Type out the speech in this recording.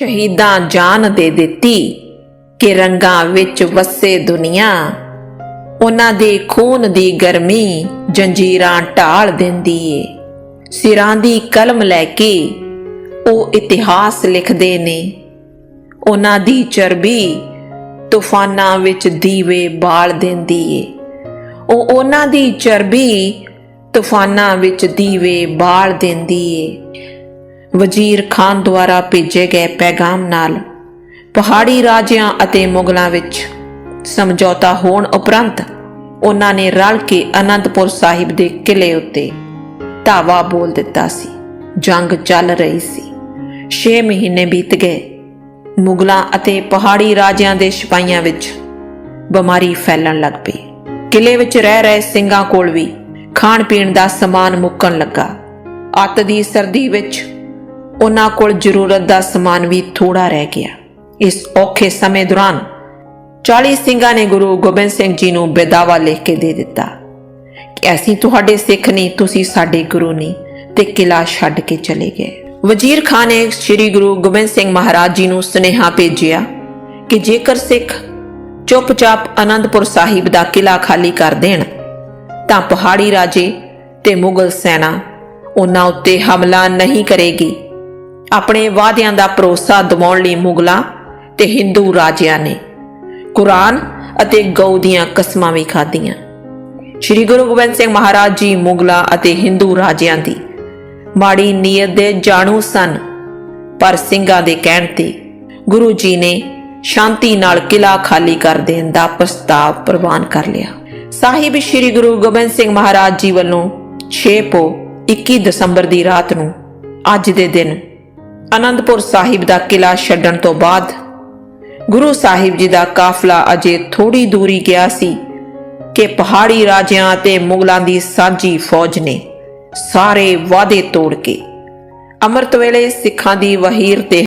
ਸ਼ਹੀਦਾਂ ਜਾਨ ਦੇ ਦਿੱਤੀ ਕਿ ਰੰਗਾਂ ਵਿੱਚ ਵਸੇ ਦੁਨੀਆ। ਉਹਨਾਂ ਦੇ ਖੂਨ ਦੀ ਗਰਮੀ ਜੰਜੀਰਾਂ ਢਾਲ ਦਿੰਦੀ ਏ। ਸਿਰਾਂ ਦੀ ਕਲਮ ਲੈ ਕੇ ਉਹ ਇਤਿਹਾਸ ਲਿਖਦੇ ਨੇ। ਉਹਨਾਂ ਦੀ ਚਰਬੀ ਤੂਫਾਨਾਂ ਵਿੱਚ ਦੀਵੇ ਬਾਲ ਦਿੰਦੀ ਏ। ਉਹ ਉਹਨਾਂ ਦੀ ਚਰਬੀ ਤੂਫਾਨਾਂ ਵਿੱਚ ਦੀਵੇ ਬਾਲ ਦਿੰਦੀ ਏ। ਵਜ਼ੀਰ ਖਾਨ ਦੁਆਰਾ ਭੇਜੇ ਗਏ ਪੈਗਾਮ ਨਾਲ ਪਹਾੜੀ ਰਾਜਿਆਂ ਅਤੇ ਮੁਗਲਾਂ ਵਿੱਚ ਸਮਝੌਤਾ ਹੋਣ ਉਪਰੰਤ ਉਹਨਾਂ ਨੇ ਰਲ ਕੇ ਅਨੰਦਪੁਰ ਸਾਹਿਬ ਦੇ ਕਿਲੇ ਉੱਤੇ ਧਾਵਾ ਬੋਲ ਦਿੱਤਾ ਸੀ। ਜੰਗ ਚੱਲ ਰਹੀ ਸੀ। 6 ਮਹੀਨੇ ਬੀਤ ਗਏ। ਮੁਗਲਾਂ ਅਤੇ ਪਹਾੜੀ ਰਾਜਿਆਂ ਦੇ ਸਿਪਾਹੀਆਂ ਵਿੱਚ ਬਿਮਾਰੀ ਫੈਲਣ ਲੱਗ ਪਈ। ਕਿਲੇ ਵਿੱਚ ਰਹਿ ਰਹੇ ਸਿੰਘਾਂ ਕੋਲ ਵੀ ਖਾਣ ਪੀਣ ਦਾ ਸਮਾਨ ਮੁੱਕਣ ਲੱਗਾ। ਅੱਤ ਦੀ ਸਰਦੀ ਵਿੱਚ ਉਹਨਾਂ ਕੋਲ ਜ਼ਰੂਰਤ ਦਾ ਸਮਾਨ ਵੀ ਥੋੜਾ ਰਹਿ ਗਿਆ। ਇਸ ਔਖੇ ਸਮੇਂ ਦੌਰਾਨ 40 ਸਿੰਘਾਂ ਨੇ ਗੁਰੂ ਗੋਬਿੰਦ ਸਿੰਘ ਜੀ ਨੂੰ ਬੇਦਾਵਾ ਲਿਖ ਕੇ ਦੇ ਦਿੱਤਾ ਕਿ ਅਸੀਂ ਤੁਹਾਡੇ ਸਿੱਖ ਨਹੀਂ, ਤੁਸੀਂ ਸਾਡੇ ਗੁਰੂ ਨਹੀਂ ਤੇ ਕਿਲਾ ਛੱਡ ਕੇ ਚਲੇ ਗਏ। ਵਜ਼ੀਰ ਖਾਨ ਨੇ ਸ੍ਰੀ ਗੁਰੂ ਗੋਬਿੰਦ ਸਿੰਘ ਮਹਾਰਾਜ ਜੀ ਨੂੰ ਸੁਨੇਹਾ ਭੇਜਿਆ ਕਿ ਜੇਕਰ ਸਿੱਖ ਚੁੱਪਚਾਪ ਅਨੰਦਪੁਰ ਸਾਹਿਬ ਦਾ ਕਿਲਾ ਖਾਲੀ ਕਰ ਦੇਣ, ਤਾਂ ਪਹਾੜੀ ਰਾਜੇ ਤੇ ਮੁਗਲ ਸੈਨਾ ਉਹਨਾਂ ਉੱਤੇ ਹਮਲਾ ਨਹੀਂ ਕਰੇਗੀ। ਆਪਣੇ ਵਾਅਦਿਆਂ ਦਾ ਭਰੋਸਾ ਦਿਵਾਉਣ ਲਈ ਮੁਗਲਾਂ ਤੇ ਹਿੰਦੂ ਰਾਜਿਆਂ ਨੇ ਕੁਰਾਨ ਅਤੇ ਗਊ ਦੀਆਂ ਕਸਮਾਂ ਵੀ ਖਾਧੀਆਂ। ਸ੍ਰੀ ਗੁਰੂ ਗੋਬਿੰਦ ਸਿੰਘ ਮਹਾਰਾਜ ਜੀ ਮੁਗਲਾਂ ਅਤੇ ਹਿੰਦੂ ਰਾਜਿਆਂ ਦੀ ਮਾੜੀ ਨੀਅਤ ਦੇ ਜਾਣੂ ਸਨ। ਪਰ ਸਿੰਘਾਂ ਦੇ ਕਹਿਣ ਤੇ ਗੁਰੂ ਜੀ ਨੇ ਸ਼ਾਂਤੀ ਨਾਲ ਕਿਲਾ ਖਾਲੀ ਕਰ ਦੇਣ ਦਾ ਪ੍ਰਸਤਾਵ ਪ੍ਰਵਾਨ ਕਰ ਲਿਆ। ਸਾਹਿਬ ਸ੍ਰੀ ਗੁਰੂ ਗੋਬਿੰਦ ਸਿੰਘ ਮਹਾਰਾਜ ਜੀ ਵੱਲੋਂ 6 ਪੋ 21 ਦਸੰਬਰ ਦੀ ਰਾਤ ਨੂੰ ਅੱਜ ਦੇ ਦਿਨ ਅਨੰਦਪੁਰ ਸਾਹਿਬ ਦਾ ਕਿਲਾ ਛੱਡਣ ਤੋਂ ਬਾਅਦ ਗੁਰੂ ਸਾਹਿਬ ਜੀ ਦਾ ਕਾਫਲਾ ਅਜੇ ਥੋੜੀ ਦੂਰੀ ਗਿਆ ਸੀ ਕਿ ਪਹਾੜੀ ਰਾਜਿਆਂ ਅਤੇ ਮੁਗਲਾਂ ਦੀ ਸਾਂਝੀ ਫੌਜ ਨੇ ਸਾਰੇ ਵਾਅਦੇ ਤੋੜ ਕੇ। ਅੰਮ੍ਰਿਤ ਵੇਲੇ ਸਿੱਖਾਂ ਦੀ ਵਹੀਰ ਤੇ